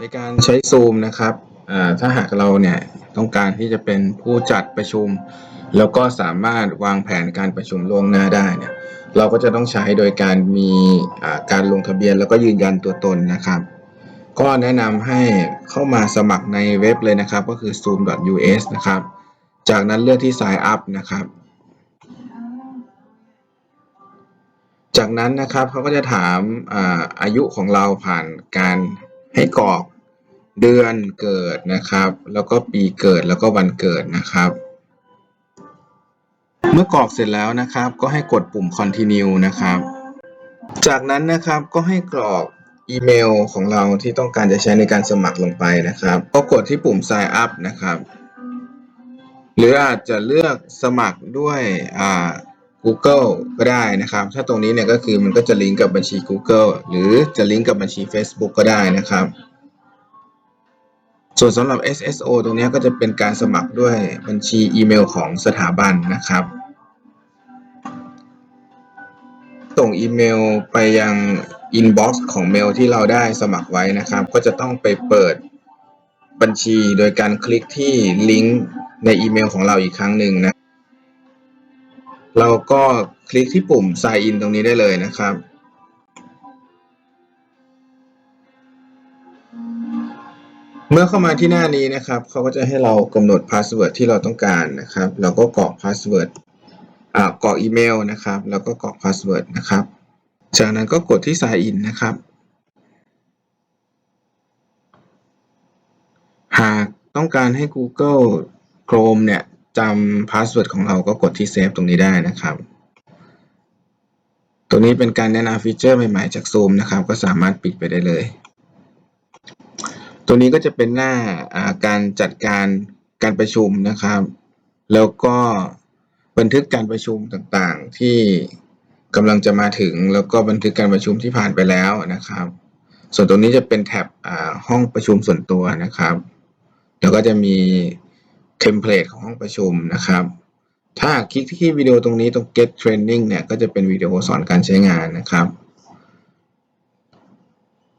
ในการใช้ซูมนะครับถ้าหากเราเนี่ยต้องการที่จะเป็นผู้จัดประชุม แล้วก็สามารถวางแผนการประชุมล่วงหน้าได้เนี่ยเราก็จะต้องใช้โดยการมีการลงทะเบียนแล้วก็ยืนยันตัวตนนะครับ ก็แนะนำให้เข้ามาสมัครในเว็บเลยนะครับ ก็คือ zoom.us นะครับ จากนั้นเลือกที่ sign up นะครับ จากนั้นนะครับเขาก็จะถามอาอายุของเราผ่านการ ให้กรอกเดือนเกิดนะครับ แล้วก็ปีเกิดแล้วก็วันเกิดนะครับ เมื่อกรอกเสร็จแล้วนะครับ ก็ให้กดปุ่ม continue นะครับ จากนั้นนะครับก็ให้กรอกอีเมลของเราที่ต้องการจะใช้ในการสมัครลงไปนะครับ ก็กดที่ปุ่ม sign up นะครับ หรืออาจจะเลือกสมัครด้วยอ่า Google ก็ได้นะครับ ถ้าตรงนี้เนี่ยก็คือมันก็จะลิงก์กับบัญชี Google หรือจะลิงก์กับบัญชี Facebook ก็ได้นะครับ ส่วนสำหรับ SSO ตรงนี้ก็จะเป็นการสมัครด้วยบัญชีอีเมลของสถาบันนะครับ ส่งอีเมลไปยัง inbox ของเมลที่เราได้สมัครไว้นะครับ ก็จะต้องไปเปิดบัญชีโดยการคลิกที่ลิงก์ในอีเมลของเราอีกครั้งหนึ่งนะ เราก็คลิกที่ปุ่ม sign in ตรงนี้ได้เลยนะครับ เมื่อเข้ามาที่หน้านี้นะครับเขาก็จะให้เรากำหนดพาสเวิร์ดที่เราต้องการนะครับ เราก็กรอกพาสเวิร์ดอ่ากรอกอีเมลนะครับ แล้วก็กรอกพาสเวิร์ดนะครับ จากนั้นก็กดที่ sign in นะครับ หากต้องการให้ Google Chrome เนี่ย จำพาสเวิร์ดของเราก็กดที่ save ตรงนี้ได้นะครับ ตรงนี้เป็นการแนะนำฟีเจอร์ใหม่ๆจาก Zoom นะครับ ก็สามารถปิดไปได้เลยตัวนี้ก็จะเป็นหน้าการจัดการการประชุมนะครับ แล้วก็บันทึกการประชุมต่างๆ ที่กำลังจะมาถึง แล้วก็บันทึกการประชุมที่ผ่านไปแล้วนะครับ ส่วนตรงนี้จะเป็นแท็บห้องประชุมส่วนตัวนะครับ แล้วก็จะมี เทมเพลตของห้องประชุมนะครับ ถ้าคลิกที่วิดีโอตรงนี้ตรง get training เนี่ยก็จะเป็นวิดีโอสอนการใช้งานนะครับ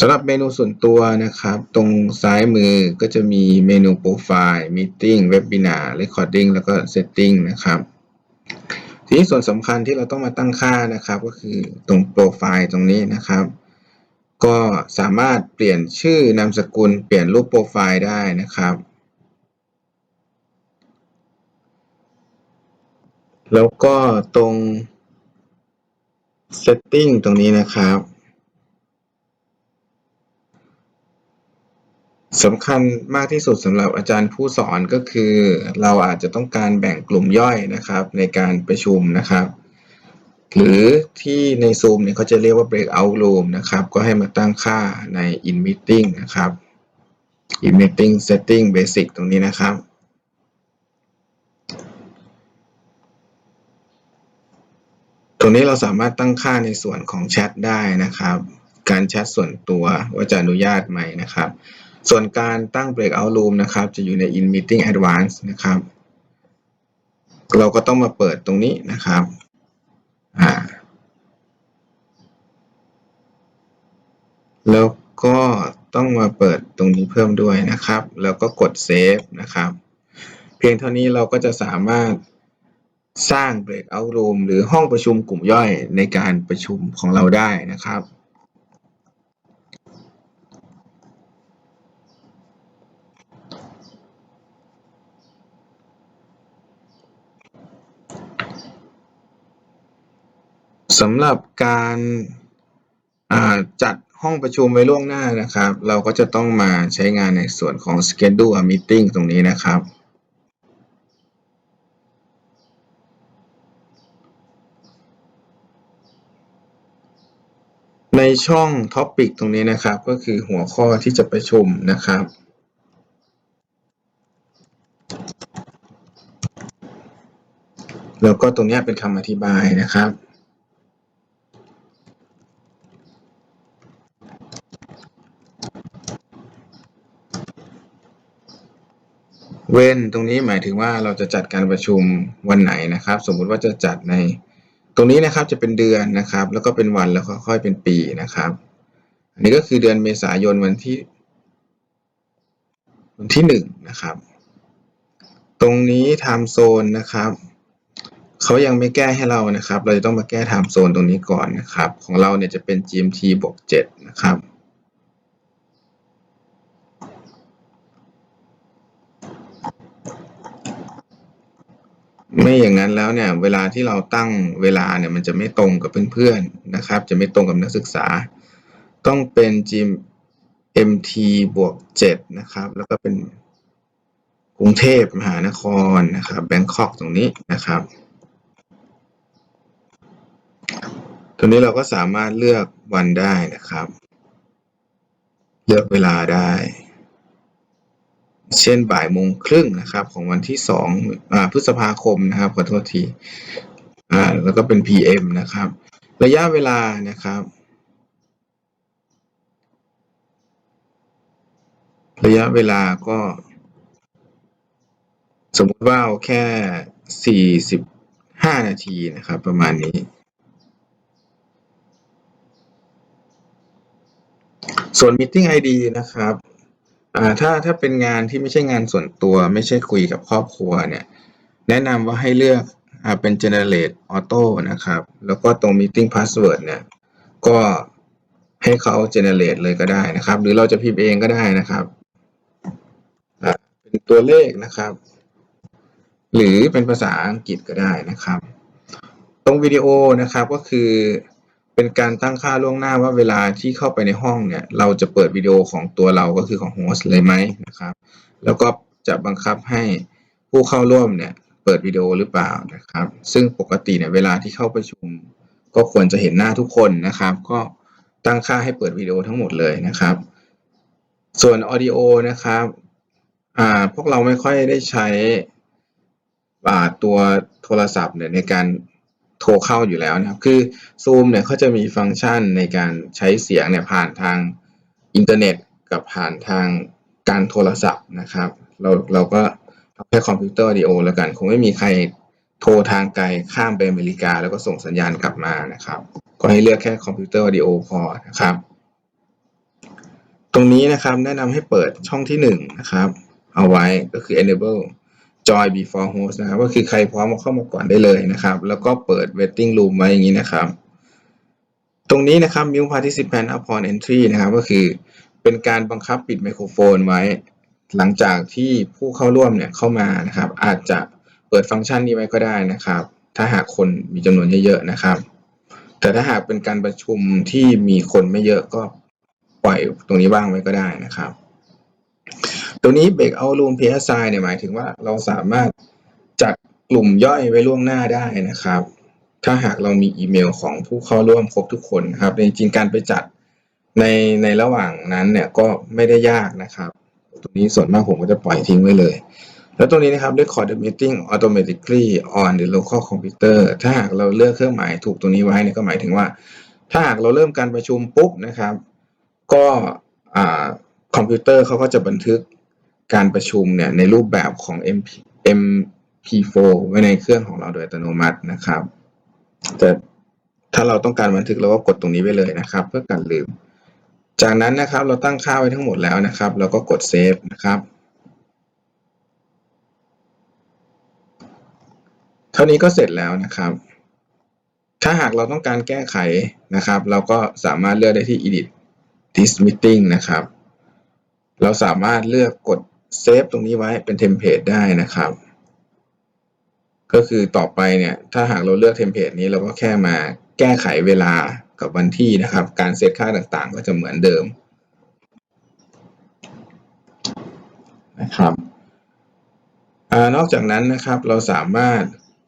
สำหรับเมนูส่วนตัวนะครับ ตรงซ้ายมือก็จะมีเมนูโปรไฟล์ meeting webinar recording แล้วก็ setting นะครับ ทีนี้ส่วนสำคัญที่เราต้องมาตั้งค่านะครับ ก็คือตรงโปรไฟล์ตรงนี้นะครับ ก็สามารถเปลี่ยนชื่อนามสกุลเปลี่ยนรูปโปรไฟล์ได้นะครับ แล้วก็ตรง setting ตรงนี้นะครับสำคัญมากที่สุดสำหรับอาจารย์ผู้สอนก็คือ เราอาจจะต้องการแบ่งกลุ่มย่อยนะครับ ในการประชุมนะครับ หรือที่ใน Zoom เนี่ยเขาจะเรียกว่า breakout room นะครับ ก็ให้มาตั้งค่าใน in meeting นะครับ in meeting setting basic ตรงนี้นะครับ รงนี้เราสามารถตั้งค่าในส่วนของแชทได้นะครับ การแชทส่วนตัวว่าจะอนุญาตไหมนะครับ ส่วนการตั้ง breakout room นะครับ จะอยู่ใน in meeting advance นะครับ เราก็ต้องมาเปิดตรงนี้นะครับอ่าแล้วก็ต้องมาเปิดตรงนี้เพิ่มด้วยนะครับ แล้วก็กด save นะครับ เพียงเท่านี้เราก็จะสามารถ สร้าง breakout room หรือห้องประชุมกลุ่มย่อยในการประชุมของเราได้นะครับสำหรับการาจัดห้องประชุมไว้ล่วงหน้านะครับ เราก็จะต้องมาใช้งานในส่วนของ schedule meeting ตรงนี้นะครับ ในช่อง Topic ตรงนี้นะครับ ก็คือหัวข้อที่จะประชุมนะครับแล้วก็ตรงนี้เป็นคำอธิบายนะครับ เว้นตรงนี้หมายถึงว่าเราจะจัดการประชุมวันไหนนะครับ สมมุติว่าจะจัดใน ตรงนี้นะครับจะเป็นเดือนนะครับ แล้วก็เป็นวันแล้วค่อยเป็นปีนะครับ อันนี้ก็คือเดือนเมษายนวันที่ วันที่หนึ่งนะครับ ตรงนี้ไทม์โซนนะครับเขายังไม่แก้ให้เรานะครับ เราจะต้องมาแก้ไทม์โซนตรงนี้ก่อนนะครับ ของเราเนี่ยจะเป็น GMT บวก7นะครับ ไม่อย่างนั้นแล้วเนี่ยเวลาที่เราตั้งเวลาเนี่ยมันจะไม่ตรงกับเพื่อนๆนะครับ จะไม่ตรงกับนักศึกษา ต้องเป็น GMT บวก7นะครับ แล้วก็เป็นกรุงเทพมหานครนะครับแบงคอกตรงนี้นะครับตรงนี้เราก็สามารถเลือกวันได้นะครับ เลือกเวลาได้ เช่นบ่ายโมงครึ่งนะครับของวันที่สองพฤษภาคมนะครับขอโทษทีแล้วก็เป็น PM นะครับ ระยะเวลานะครับ ระยะเวลาก็ สมมติว่าเอาแค่ 45 นาทีนะครับ ประมาณนี้ ส่วน Meeting ID นะครับ อ่าถ้าถ้าเป็นงานที่ไม่ใช่งานส่วนตัว ไม่ใช่คุยกับครอบครัวเนี่ย แนะนำว่าให้เลือกอ่าเป็น generate auto นะครับ แล้วก็ตรง meeting password เนี่ย ก็ให้เขา generate เลยก็ได้นะครับ หรือเราจะพิมพ์เองก็ได้นะครับอ่าเป็นตัวเลขนะครับ หรือเป็นภาษาอังกฤษก็ได้นะครับ ตรงวิดีโอนะครับก็คือ เป็นการตั้งค่าล่วงหน้าว่าเวลาที่เข้าไปในห้องเนี่ย เราจะเปิดวิดีโอของตัวเราก็คือของโฮสต์เลยไหมนะครับ แล้วก็จะบังคับให้ผู้เข้าร่วมเนี่ยเปิดวิดีโอหรือเปล่านะครับ ซึ่งปกติเนี่ยเวลาที่เข้าประชุม ก็ควรจะเห็นหน้าทุกคนนะครับ ก็ตั้งค่าให้เปิดวิดีโอทั้งหมดเลยนะครับ ส่วน Audio นะครับอ่าพวกเราไม่ค่อยได้ใช้ตัวโทรศัพท์เนี่ยในการ โทรเข้าอยู่แล้วนะครับ คือ Zoom เนี่ยเขาจะมีฟังก์ชันในการใช้เสียงเนี่ยผ่านทางอินเทอร์เน็ตกับผ่านทางการโทรศัพท์นะครับ เราเราก็เอาแค่คอมพิวเตอร์ดีโอแล้วกัน คงไม่มีใครโทรทางไกลข้ามไปอเมริกา แล้วก็ส่งสัญญาณกลับมานะครับ ก็ให้เลือกแค่คอมพิวเตอร์วิดีโอพอนะครับ ตรงนี้นะครับแนะนำให้เปิดช่องที่หนึ่งนะครับ เอาไว้ก็คือ enable join before host นะครับก็คือใครพร้อมมาเข้ามาก่อนได้เลยนะครับ แล้วก็เปิด waiting room ไว้อย่างนี้นะครับ ตรงนี้นะครับ mute participant upon entry นะครับ ก็คือเป็นการบังคับปิดไมโครโฟนไว้ หลังจากที่ผู้เข้าร่วมเนี่ยเข้ามานะครับ อาจจะเปิดฟังก์ชันนี้ไว้ก็ได้นะครับ ถ้าหากคนมีจำนวนเยอะๆนะครับ แต่ถ้าหากเป็นการประชุมที่มีคนไม่เยอะก็ปล่อยตรงนี้ว่างไว้ก็ได้นะครับ ตัวนี้ breakout room PSI เนี่ยหมายถึงว่าเราสามารถจัดกลุ่มย่อยไว้ล่วงหน้าได้นะครับ ถ้าหากเรามีอีเมลของผู้เข้าร่วมครบทุกคนนะครับจริงๆการไปจัดในในระหว่างนั้นเนี่ยก็ไม่ได้ยากนะครับตรงนี้ส่วนมากผมก็จะปล่อยทิ้งไว้เลย แล้วตรงนี้นะครับ record the meeting automatically on the local computer ถ้าหากเราเลือกเครื่องหมายถูกตรงนี้ไว้เนี่ยก็หมายถึงว่า ถ้าหากเราเริ่มการประชุมปุ๊บนะครับ ก็คอมพิวเตอร์เขาก็จะบันทึก การประชุมเนี่ยในรูปแบบของ MP MP4 ไว้ในเครื่องของเราโดยอัตโนมัตินะครับแต่ถ้าเราต้องการบันทึกเราก็กดตรงนี้ไว้เลยนะครับ เพื่อกันลืม จากนั้นนะครับเราตั้งค่าไว้ทั้งหมดแล้วนะครับ เราก็กดเซฟนะครับ เท่านี้ก็เสร็จแล้วนะครับ ถ้าหากเราต้องการแก้ไขนะครับ เราก็สามารถเลือกได้ที่ edit this meeting นะครับ เราสามารถเลือกกด เซฟตรงนี้ไว้เป็นเทมเพลตได้นะครับ ก็คือต่อไปเนี่ยถ้าหากเราเลือกเทมเพลตนี้เราก็แค่มาแก้ไขเวลากับวันที่นะครับ การเซตค่าต่างๆ ก็จะเหมือนเดิมนะครับอนอกจากนั้นนะครับเราสามารถ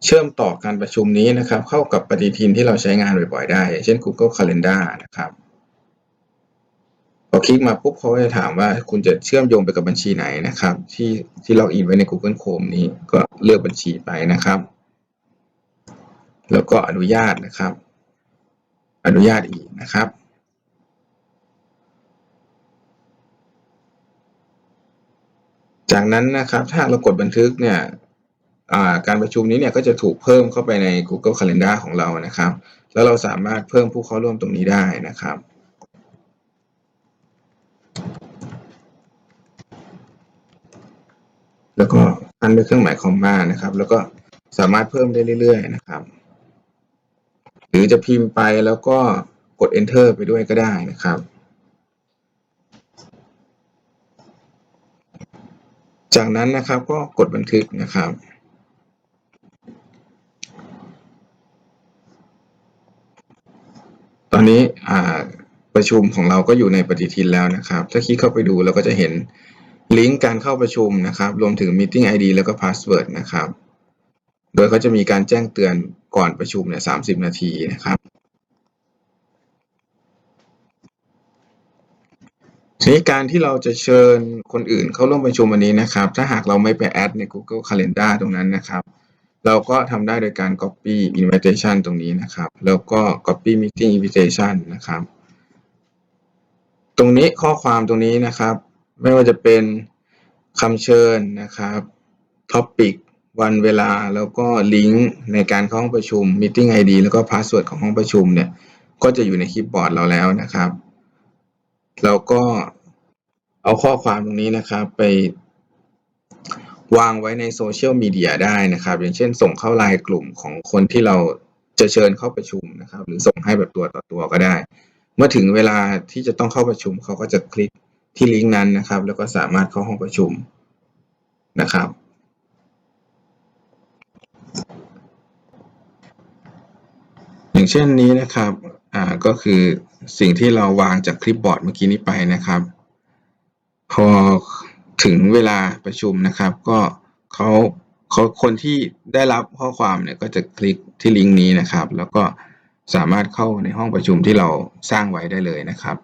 เชื่อมต่อการประชุมนี้นะครับ เข้ากับปฏิทินที่เราใช้งานบ่อยๆได้ เช่น Google Calendar นะครับ อคลิกมาปุ๊บเขาจะถามว่าคุณจะเชื่อมโยงไปกับบัญชีไหนนะครับ ที่ที่ล็อกอินไว้ใน Google Chrome นี้ก็เลือกบัญชีไปนะครับ แล้วก็อนุญาตนะครับ อนุญาตอีกนะครับจากนั้นนะครับถ้าเรากดบันทึกเนี่ยการประชุมนี้เนี่ยก็จะถูกเพิ่มเข้าไปใน Google Calendar ของเรานะครับ แล้วเราสามารถเพิ่มผู้เข้าร่วมตรงนี้ได้นะครับ แล้วก็อันด้วยเครื่องหมายคอมมานะครับ แล้วก็สามารถเพิ่มได้เรื่อยๆนะครับ หรือจะพิมพ์ไปแล้วก็กด enter ไปด้วยก็ได้นะครับ จากนั้นนะครับก็กดบันทึกนะครับตอนนี้ประชุมของเราก็อยู่ในปฏิทินแล้วนะครับ ถ้าคลิกเข้าไปดูเราก็จะเห็น ลิงก์การเข้าประชุมนะครับ รวมถึง Meeting ID แล้วก็ Password นะครับ โดยเขาจะมีการแจ้งเตือนก่อนประชุมเนี่ย30นาทีนะครับทีนี้การที่เราจะเชิญคนอื่นเข้าร่วมประชุมวันนี้นะครับ ถ้าหากเราไม่ไปแอดใน Google Calendar ตรงนั้นนะครับ เราก็ทำได้โดยการ copy invitation ตรงนี้นะครับ แล้วก็ copy meeting invitation นะครับ ตรงนี้ข้อความตรงนี้นะครับ ไม่ว่าจะเป็นคำเชิญนะครับ topic วันเวลาแล้วก็ลิงก์ในการเข้าห้องประชุม meeting ID แล้วก็ password ของห้องประชุมเนี่ย ก็จะอยู่ในคลิปบอร์ดเราแล้วนะครับ เราก็เอาข้อความตรงนี้นะครับไปวางไว้ในโซเชียลมีเดียได้นะครับ อย่างเช่นส่งเข้าไลน์กลุ่มของคนที่เราจะเชิญเข้าประชุมนะครับ หรือส่งให้แบบตัวต่อตัวก็ได้ เมื่อถึงเวลาที่จะต้องเข้าประชุมเขาก็จะคลิก ที่ลิงก์นั้นนะครับ แล้วก็สามารถเข้าห้องประชุมนะครับ อย่างเช่นนี้นะครับ อ่า ก็คือสิ่งที่เราวางจากคลิปบอร์ดเมื่อกี้นี้ไปนะครับ พอถึงเวลาประชุมนะครับ ก็เขาเขาคนที่ได้รับข้อความเนี่ยก็จะคลิกที่ลิงก์นี้นะครับ แล้วก็สามารถเข้าในห้องประชุมที่เราสร้างไว้ได้เลยนะครับ